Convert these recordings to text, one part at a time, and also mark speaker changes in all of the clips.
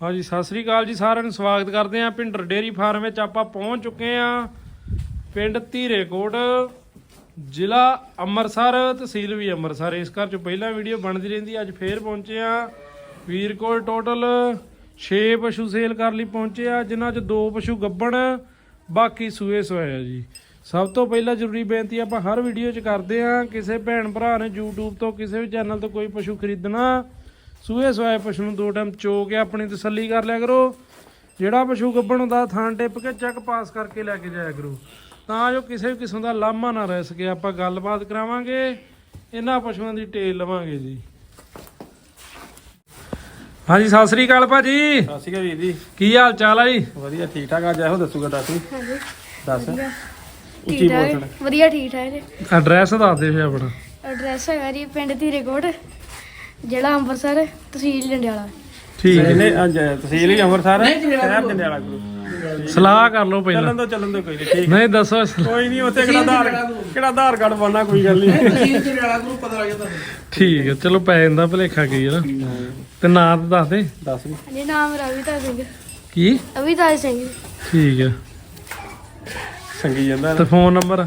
Speaker 1: ਹਾਂਜੀ, ਸਤਿ ਸ੍ਰੀ ਅਕਾਲ ਜੀ ਸਾਰਿਆਂ ਨੂੰ। ਸਵਾਗਤ ਕਰਦੇ ਆਂ ਪਿੰਡਰ ਡੇਰੀ ਫਾਰਮ ਵਿੱਚ। ਆਪਾਂ ਪਹੁੰਚ ਚੁੱਕੇ ਆਂ ਪਿੰਡ ਧੀਰੇਕੋਟ, ਜ਼ਿਲ੍ਹਾ ਅੰਮ੍ਰਿਤਸਰ, ਤਹਿਸੀਲ ਵੀ ਅੰਮ੍ਰਿਤਸਰ। ਇਸ ਘਰ 'ਚੋਂ ਪਹਿਲਾਂ ਵੀਡੀਓ ਬਣਦੀ ਰਹਿੰਦੀ ਅੱਜ ਫੇਰ ਪਹੁੰਚੇ ਆਂ ਵੀਰ ਕੋਲ ਟੋਟਲ 6 ਪਸ਼ੂ ਸੇਲ ਕਰ ਲਈ ਪਹੁੰਚੇ ਆ, ਜਿਨ੍ਹਾਂ ਚ ਦੋ ਪਸ਼ੂ ਗੱਬਣ, ਬਾਕੀ ਸੂਏ ਸੋਏ ਆ ਜੀ। ਸਭ ਤੋਂ ਪਹਿਲਾਂ ਜ਼ਰੂਰੀ ਬੇਨਤੀ ਆਪਾਂ ਹਰ ਵੀਡੀਓ 'ਚ ਕਰਦੇ ਆਂ ਕਿਸੇ ਭੈਣ ਭਰਾ ਨੇ YouTube ਤੋਂ, ਕਿਸੇ ਵੀ ਚੈਨਲ ਤੋਂ ਕੋਈ ਪਸ਼ੂ ਖਰੀਦਣਾ ਸੂਏ ਸੋਏ ਪਸ਼ੂ ਨੂੰ ਦੋ ਟਾਈਮ ਚੋ ਕੇ ਆਪਣੀ ਤਸੱਲੀ ਕਰ ਲਿਆ ਕਰੋ। ਜਿਹੜਾ ਪਸ਼ੂ ਗੱਬਣ ਹੁੰਦਾ ਥਾਂ ਟਿੱਪ ਕੇ ਚੈੱਕ ਪਾਸ ਕਰਕੇ ਲੈ ਕੇ ਜਾਇਆ ਕਰੋ। ਤਾਂ ਜੋ ਕਿਸੇ ਵੀ ਕਿਸਮ ਦਾ ਲਾਮਾ ਨਾ ਰਹਿ ਸਕੇ ਆਪਾਂ ਗੱਲਬਾਤ ਕਰਾਵਾਂਗੇ। ਇਹਨਾਂ ਪਸ਼ੂਆਂ ਦੀ ਟੇਲ ਲਵਾਂਗੇ ਜੀ। ਹਾਂਜੀ ਸਤਿ ਸ੍ਰੀ ਅਕਾਲ ਭਾਜੀ।
Speaker 2: ਸਤਿ ਸ਼੍ਰੀ ਅਕਾਲ ਵੀਰ ਜੀ।
Speaker 1: ਕੀ ਹਾਲ ਚਾਲ ਆ ਜੀ?
Speaker 2: ਵਧੀਆ ਠੀਕ ਠਾਕ ਅੱਜ ਇਹੋ ਦੱਸੂਗਾ ਦੱਸ। ਵੀ ਦੱਸ।
Speaker 3: ਵਧੀਆ।
Speaker 2: ਉੱਚੀ
Speaker 3: ਠੀਕ
Speaker 2: ਬੋਲ
Speaker 3: ਠਾਕ ਵਧੀਆ ਠੀਕ ਠਾਕ ਜੀ।
Speaker 1: ਐਡਰੈਸ ਦੱਸ ਦੇ ਫੇ ਆਪਣਾ।
Speaker 3: ਐਡਰੈਸ ਹੈਗਾ ਜੀ ਪਿੰਡ ਧੀਰੇਕੋਟ। ਜ਼ਿਲ੍ਹਾ ਅੰਮ੍ਰਿਤਸਰ ਤਹਿਸੀਲ ਜੰਡਿਆਲਾ।
Speaker 1: ਠੀਕ ਹੈ।
Speaker 2: ਇਹਨੇ ਅੱਜ ਤਹਿਸੀਲ ਹੀ ਅੰਮ੍ਰਿਤਸਰ ਸ਼ਹਿਰ ਜੰਡਿਆਲਾ ਗੁਰੂ।
Speaker 1: ਸਲਾਹ ਕਰ ਲਓ ਪਹਿਲਾਂ।
Speaker 2: ਚੱਲਣ ਦੋ ਚੱਲਣ ਦੋ ਕੋਈ ਨਹੀਂ ਠੀਕ
Speaker 1: ਨਹੀਂ ਦੱਸੋ
Speaker 2: ਕੋਈ ਨਹੀਂ ਉੱਥੇ ਕਿਹੜਾ ਆਧਾਰ ਕਿਹੜਾ ਆਧਾਰ ਕਾਰਡ ਬਣਨਾ ਕੋਈ ਗੱਲ ਨਹੀਂ।
Speaker 1: ਠੀਕ ਹੈ ਚਲੋ ਪੈ ਜਾਂਦਾ ਭਲੇਖਾ ਕੀ ਹੈ ਨਾ। ਤੇ ਨਾਂ ਤਾਂ ਦੱਸ ਦੇ।
Speaker 2: ਦੱਸ ਵੀ
Speaker 3: ਹਾਂਜੀ ਨਾਮ ਰਵਿਤਾ ਸਿੰਘ।
Speaker 1: ਕੀ?
Speaker 3: ਅਵਿਤਾ ਸਿੰਘ।
Speaker 1: ਠੀਕ ਹੈ।
Speaker 2: ਸੰਗੀ ਜਾਂਦਾ।
Speaker 1: ਤੇ ਫੋਨ ਨੰਬਰ?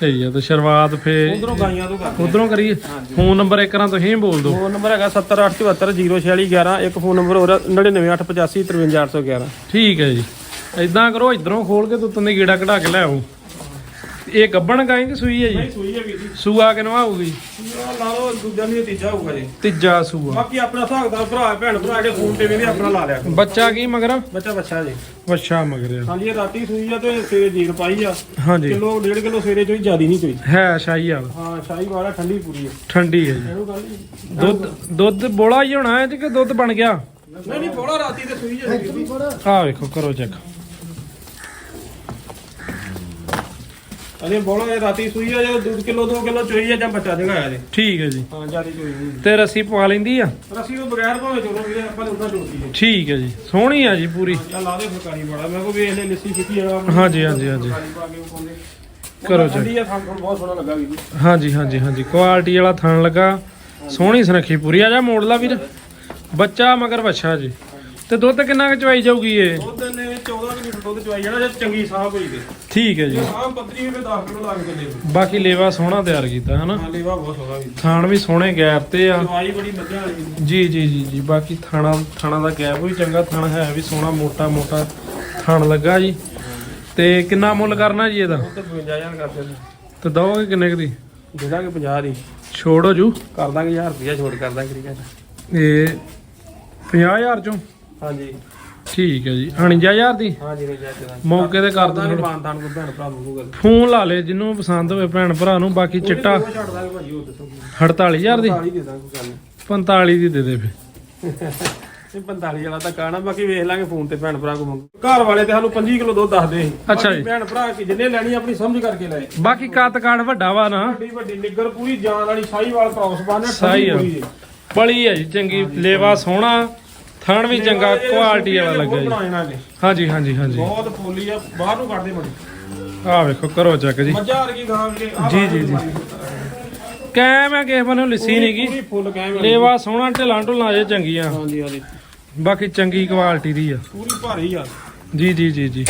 Speaker 1: ਸਹੀ ਹੈ ਤੇ ਸ਼ੁਰੂਆਤ ਫੇ
Speaker 2: ਉਧਰੋਂ ਗਾਈਆਂ ਤੋਂ ਕਰਦੇ
Speaker 1: ਉਧਰੋਂ ਕਰੀਏ? ਫੋਨ ਨੰਬਰ ਇੱਕ ਵਾਰ ਤੁਸੀਂ ਬੋਲ ਦਿਓ।
Speaker 2: ਫੋਨ ਨੰਬਰ ਹੈਗਾ 708740611 ਇੱਕ ਫੋਨ ਨੰਬਰ ਹੋਰ 9985853811
Speaker 1: ਠੀਕ ਹੈ ਜੀ। ਇਦਾਂ ਕਰੋ ਇਧਰੋਂ ਖੋਲ ਕੇ ਤੁੱਤੋਂ ਦੀ ਗੇੜਾ ਕਢਾ ਕੇ ਲੈ ਆਓ। ਇਹ ਗੱਬਣ ਗਾਂ ਕਿ ਸੂਈ ਹੈ ਜੀ?
Speaker 2: ਸੂਈ ਹੈ ਵੀਰ ਜੀ।
Speaker 1: ਸੂਆ ਕਿਨਵਾ ਹੋਊਗੀ
Speaker 2: ਲਾ ਲਓ ਦੂਜਾ ਨਹੀਂ ਤੀਜਾ ਹੋਊਗਾ ਜੀ।
Speaker 1: ਤੀਜਾ ਸੂਆ।
Speaker 2: ਬਾਕੀ ਆਪਣਾ ਹਿਸਾਬ ਦਾ ਭਰਾ ਭੈਣ ਭਰਾ ਜਿਹੜੇ ਫੋਨ ਤੇ ਵੀ ਨੇ ਆਪਣਾ ਲਾ ਲਿਆ ਕਰੋ।
Speaker 1: ਬੱਚਾ ਕੀ ਮਗਰ?
Speaker 2: ਬੱਚਾ ਬੱਚਾ ਜੀ।
Speaker 1: ਵੱਛਾ ਮਗਰਿਆ
Speaker 2: ਹਾਂਜੀ ਇਹ ਰਾਤੀ ਸੂਈ ਆ ਤੇ ਸਵੇਰੇ ਜੀਰ ਪਾਈ ਆ।
Speaker 1: ਹਾਂਜੀ।
Speaker 2: ਕਿਲੋ ਡੇਢ ਕਿਲੋ ਸਵੇਰੇ ਚੋਈ ਜਿਆਦੀ ਨਹੀਂ ਚੋਈ
Speaker 1: ਹੈ ਸ਼ਾਹੀ ਵਾਲ
Speaker 2: ਹਾਂ ਸ਼ਾਹੀ ਵਾਲਾ ਠੰਡੀ ਪੂਰੀ ਹੈ
Speaker 1: ਠੰਡੀ ਹੈ ਜੀ।
Speaker 2: ਗੱਲ ਨਹੀਂ
Speaker 1: ਦੁੱਧ ਦੁੱਧ ਬੋਲਾ ਹੀ ਹੋਣਾ ਹੈ ਕਿ ਦੁੱਧ ਬਣ ਗਿਆ?
Speaker 2: ਨਹੀਂ ਨਹੀਂ ਬੋਲਾ ਰਾਤੀ ਤੇ ਸੂਈ ਹੈ ਵੀਰ ਜੀ
Speaker 1: ਆਹ ਵੇਖੋ ਕਰੋ ਚੈੱਕ
Speaker 2: ਅਰੇ ਬੋਲਾ ਇਹ ਰਾਤੀ ਸੂਈ ਆ ਜੇ 2 ਕਿਲੋ 2 ਕਿਲੋ ਚੋਈ ਆ ਜਾਂ ਬੱਚਾ ਜਗਾ ਆ ਜੀ।
Speaker 1: ਠੀਕ ਹੈ ਜੀ।
Speaker 2: ਹਾਂ ਜਿਆਦੀ ਚੋਈ
Speaker 1: ਤੇ ਰੱਸੀ ਪਵਾ ਲੈਂਦੀ ਆ?
Speaker 2: ਰਸੀ ਤੋਂ ਬਗੈਰ ਭਾਵੇਂ ਚੋਲੋ ਵੀਰੇ ਆਪਾਂ ਨੇ ਉਹਨਾਂ ਚੋਤੀ ਹੈ
Speaker 1: ਠੀਕ ਹੈ ਜੀ। ਸੋਹਣੀ ਆ ਜੀ ਪੂਰੀ।
Speaker 2: ਚੱਲ ਲਾ ਦੇ ਫਰਕਾਰੀ ਬੜਾ ਮੈਂ ਕੋ ਵੇਖ ਲੈ ਲੱਸੀ ਫਿੱਕੀ ਆ।
Speaker 1: ਹਾਂਜੀ ਹਾਂਜੀ ਹਾਂਜੀ। ਕਰੋ ਜੀ
Speaker 2: ਬਹੁਤ ਸੋਹਣਾ ਲੱਗਾ ਜੀ
Speaker 1: ਹਾਂਜੀ ਹਾਂਜੀ ਹਾਂਜੀ। ਕੁਆਲਿਟੀ ਵਾਲਾ ਥਣ ਲੱਗਾ। ਸੋਹਣੀ ਸੁਨੱਖੀ ਪੂਰੀ। ਆ ਜਾ ਮੋੜ ਲਾ ਵੀਰ। ਬੱਚਾ ਮਗਰ ਵੱਛਾ ਜੀ। ਤੇ ਦੁੱਧ ਕਿੰਨਾ ਕੁ ਚਵਾਈ ਜਾਊਗੀ ਇਹ?
Speaker 2: ਦੁੱਧ ਨੇ 14 ਲੀਟਰ ਦੁੱਧ ਚਵਾਈ ਜਾਣਾ ਜੇ ਚੰਗੀ ਸਾਹ ਹੋਈ ਤੇ।
Speaker 1: ਠੀਕ ਹੈ ਜੀ।
Speaker 2: ਸਾਹ ਪੱਤਰੀ ਵੀ 10 ਕਿਲੋ ਲਾ ਕੇ ਚੱਲੇ
Speaker 1: ਬਾਕੀ ਲੇਵਾ ਸੋਹਣਾ ਤਿਆਰ ਕੀਤਾ ਹਨਾ?
Speaker 2: ਹਾਂ ਲੇਵਾ ਬਹੁਤ ਸੋਹਣਾ ਵੀ
Speaker 1: ਥਾਣ ਵੀ ਸੋਹਣੇ ਗੈਪ ਤੇ ਆ।
Speaker 2: ਚਵਾਈ ਬੜੀ ਮੱਝਾਂ ਵਾਲੀ।
Speaker 1: ਜੀ ਜੀ ਜੀ ਜੀ ਬਾਕੀ ਥਾਣਾ ਥਾਣਾ ਦਾ ਗੈਪ ਵੀ ਚੰਗਾ ਥਣ ਹੈ ਵੀ ਸੋਹਣਾ ਮੋਟਾ ਮੋਟਾ ਥਣ ਲੱਗਾ ਜੀ। ਤੇ ਕਿੰਨਾ ਮੁੱਲ ਕਰਨਾ ਜੀ ਇਹਦਾ?
Speaker 2: ਦੁੱਧ 55000 ਕਰਦੇ
Speaker 1: ਤੇ ਦਓਗੇ ਕਿੰਨੇ ਦੀ?
Speaker 2: ਦੇ ਦਾਂਗੇ 50 ਦੀ।
Speaker 1: ਛੋੜ ਹੋ ਜੂ।
Speaker 2: ਕਰ ਦਾਂਗੇ 1000 ਰੁਪਇਆ ਛੋੜ ਕਰ ਦਾਂਗੇ
Speaker 1: ਇਹ 50000 ਚੋਂ?
Speaker 2: ਹਾਂਜੀ।
Speaker 1: ਠੀਕ ਹੈ ਜੀ। 49000 ਦੀ?
Speaker 2: ਹਾਂਜੀ ਨਹੀਂ ਜਾ ਚਲਾਂ
Speaker 1: ਮੌਕੇ ਤੇ ਕਰ
Speaker 2: ਦਾਂਗੇ ਕੋ ਭੈਣ ਭਰਾ ਨੂੰ ਗੱਲ
Speaker 1: ਫੋਨ ਲਾ ਲੇ ਜਿਹਨੂੰ ਪਸੰਦ ਹੋਵੇ ਭੈਣ ਭਰਾ ਨੂੰ ਬਾਕੀ ਚਿੱਟਾ
Speaker 2: ਉਹ ਛੱਡ ਦਾਂਗੇ ਭਾਜੀ ਉਹ ਦੱਸੋ।
Speaker 1: 48000 ਦੀ?
Speaker 2: 45 ਦੇ ਦਾਂਗੇ ਕੋਈ ਗੱਲ ਨਹੀਂ।
Speaker 1: 45 ਦੀ ਦੇ ਦੇ ਫੇ
Speaker 2: ਇਹ 45 ਵਾਲਾ ਤਾਂ ਕਾਣਾ ਬਾਕੀ ਵੇਖ ਲਾਂਗੇ ਫੋਨ ਤੇ ਭੈਣ ਭਰਾ ਕੋ ਮੰਗੋ। ਘਰ ਵਾਲੇ ਤੇ ਸਾਨੂੰ 25 ਕਿਲੋ ਦੁੱਧ ਦੱਸਦੇ ਸੀ।
Speaker 1: ਅੱਛਾ
Speaker 2: ਬਾਕੀ
Speaker 1: ਜੀ।
Speaker 2: ਭੈਣ ਭਰਾ ਕਿ ਜਿੰਨੇ ਲੈਣੀ ਆਪਣੀ ਸਮਝ ਕਰਕੇ ਲੈ।
Speaker 1: ਬਾਕੀ ਕੱਤ ਕਾੜ ਵੱਡਾ ਵਾ ਨਾ।
Speaker 2: ਵੱਡੀ ਵੱਡੀ ਨਿੱਗਰ ਪੂਰੀ ਜਾਨ ਵਾਲੀ ਸਾਈਵਾਲ ਕ੍ਰਾਸ ਬੰਨ
Speaker 1: ਸਾਈ ਆ। ਬੜੀ ਹੈ ਜੀ ਚੰਗੀ ਲੇਵਾ ਸੋਹਣਾ। ਥਣ ਵੀ ਚੰਗਾ ਕੁਆਲਿਟੀ ਵਾਲਾ ਲੱਗਾ ਜੀ। ਹਾਂਜੀ ਹਾਂਜੀ ਹਾਂਜੀ।
Speaker 2: ਬਹੁਤ ਫੋਲੀ ਆ ਬਾਹਰ ਨੂੰ ਕੱਢਦੇ ਬੜੀ।
Speaker 1: ਆਹ ਵੇਖੋ ਕਰੋ ਚੱਕ ਜੀ।
Speaker 2: ਮੱਝਾਂ ਵਰਗੀ ਗਾਂ ਆਹ
Speaker 1: ਜੀ, ਜੀ, ਜੀ। ਕੈਮ ਹੈ ਕਿਸੇ ਬੰਨੋਂ ਲਿੱਸੀ ਨਹੀਂਗੀ
Speaker 2: ਪੂਰੀ ਫੁੱਲ ਕਹਿ
Speaker 1: ਲੇਵਾ ਸੋਹਣਾ ਢਿਲਾਂ ਢੁਲਾਂ ਜੇ ਚੰਗੀਆਂ।
Speaker 2: ਹਾਂਜੀ ਹਾਂਜੀ।
Speaker 1: ਬਾਕੀ ਚੰਗੀ ਕੁਆਲਿਟੀ ਦੀ ਆ।
Speaker 2: ਪੂਰੀ ਭਾਰੀ ਆ।
Speaker 1: ਜੀ ਜੀ ਜੀ ਜੀ।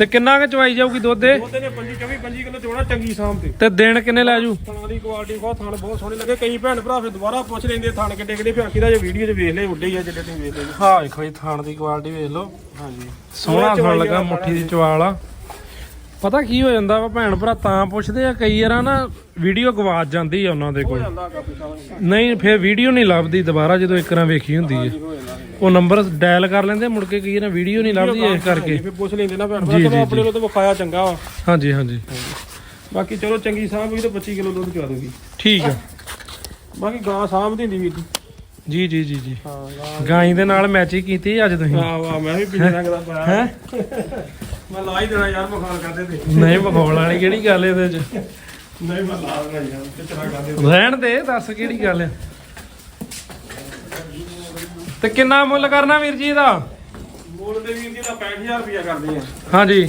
Speaker 1: ਤੇ ਕਿੰਨਾ ਕੁ ਚਵਾਈ ਜਾਊਗੀ ਦੁੱਧ ਇਹ
Speaker 2: ਉਹਦੇ ਨੇ 25 24 25 ਕਿਲੋ ਚੋਣਾ ਚੰਗੀ ਸਾਂਭ ਤੇ।
Speaker 1: ਤੇ ਦਿਨ ਕਿੰਨੇ ਲੈ ਜੂ?
Speaker 2: ਥਾਣਾ ਦੀ ਕੁਆਲਿਟੀ ਬਹੁਤ ਥਾਣ ਬਹੁਤ ਸੋਹਣੇ ਲੱਗੇ। ਕਈ ਭੈਣ ਭਰਾ ਫਿਰ ਦੁਬਾਰਾ ਪੁੱਛ ਲੈਂਦੇ ਥਾਣ ਕਿੱਡੇ ਕਿੱਡੇ ਫਿਰ ਆਖੀਦਾ ਜੇ ਵੀਡੀਓ 'ਚ ਵੇਖ ਲਏ ਉੱਡੇ ਹੀ ਆ ਜਿੱਡੇ ਤੁਸੀਂ ਵੇਖ ਲਏ।
Speaker 1: ਹਾਂ ਵੇਖੋ ਇਹ ਥਾਣ ਦੀ ਕੁਆਲਿਟੀ ਵੇਖ ਲਓ।
Speaker 2: ਹਾਂਜੀ।
Speaker 1: ਸੋਹਣਾ ਥਾਣ ਲੱਗਾ ਮੁੱਠੀ ਦੀ ਚਵਾਲ ਆ। ਪਤਾ ਕੀ ਹੋ ਜਾਂਦਾ ਵਾ ਭੈਣ ਭਰਾ ਤਾਂ ਪੁੱਛਦੇ ਆ ਕਈ ਵਾਰਾਂ ਨਾ ਵੀਡੀਓ ਗਵਾਚ ਜਾਂਦੀ ਆ ਉਹਨਾਂ ਦੇ ਕੋਲ।
Speaker 2: ਜਾਂਦਾ ਕਾਫੀ ਸਾਰਾ
Speaker 1: ਨਹੀਂ ਫਿਰ ਵੀਡੀਓ ਨਹੀਂ ਲੱਭਦੀ ਦੁਬਾਰਾ ਜਦੋਂ ਇੱਕ ਵਾਰ ਵੇਖੀ ਹੁੰਦੀ ਹੈ
Speaker 2: ਹੋ ਜਾਂਦਾ।
Speaker 1: ਉਹ ਨੰਬਰ ਡਾਇਲ ਕਰ ਲੈਂਦੇ ਮੁੜ ਕੇ ਕਈ ਵਾਰ ਵੀਡੀਓ ਨਹੀਂ ਲੱਭਦੀ ਇਸ ਕਰਕੇ।
Speaker 2: ਫਿਰ ਪੁੱਛ ਲੈਂਦੇ ਨਾ ਭੈਣ ਭਰਾ ਚਲੋ ਆਪਣੇ ਨੂੰ ਤਾਂ ਵਿਖਾਇਆ ਚੰਗਾ ਵਾ।
Speaker 1: ਹਾਂਜੀ ਹਾਂਜੀ।
Speaker 2: ਬਾਕੀ ਚਲੋ ਚੰਗੀ ਸਾਂਭ ਵੀ ਤਾਂ 25 ਕਿਲੋ ਦੁੱਧ ਚਵਾ ਦੂਗੀ।
Speaker 1: ਠੀਕ ਆ।
Speaker 2: ਬਾਕੀ ਗਾਂ ਸਾਂਭ ਦੀ ਹੁੰਦੀ ਵੀਰ ਜੀ
Speaker 1: ਜੀ ਜੀ ਜੀ।
Speaker 2: ਹਾਂ ਗਾਂ
Speaker 1: ਗਾਈ ਦੇ ਨਾਲ ਮੈਚਿੰਗ ਕੀਤੀ ਅੱਜ ਤੁਸੀਂ?
Speaker 2: ਵਾਹ ਵਾਹ ਮੈਂ ਵੀ ਪੀਲੇ ਰੰਗ ਦਾ ਪਾਇਆ।
Speaker 1: ਹੈ?
Speaker 2: ਮੈਂ ਲਾ ਹੀ ਦੇਣਾ ਯਾਰ ਮਖਾਲ ਕਰਦੇ ਤੇ।
Speaker 1: ਨਹੀਂ ਵਿਖਾਉਣ ਵਾਲੀ ਕਿਹੜੀ ਗੱਲ ਇਹਦੇ ਚ?
Speaker 2: ਨਹੀਂ ਮੈਂ ਲਾ ਦੇਣਾ ਯਾਰ ਕਿਤਨਾ ਕਰਦੇ
Speaker 1: ਰਹਿਣ ਦੇ ਦੱਸ ਕਿਹੜੀ ਗੱਲ ਹੈ ਤੇ ਕਿੰਨਾ ਮੁੱਲ ਕਰਨਾ ਵੀਰ ਜੀ ਇਹਦਾ?
Speaker 2: ਮੋਲ ਦੇ ਵੀਰ ਜੀ ਦਾ 65000 ਰੁਪਇਆ ਕਰਦੇ ਆ।
Speaker 1: ਹਾਂਜੀ।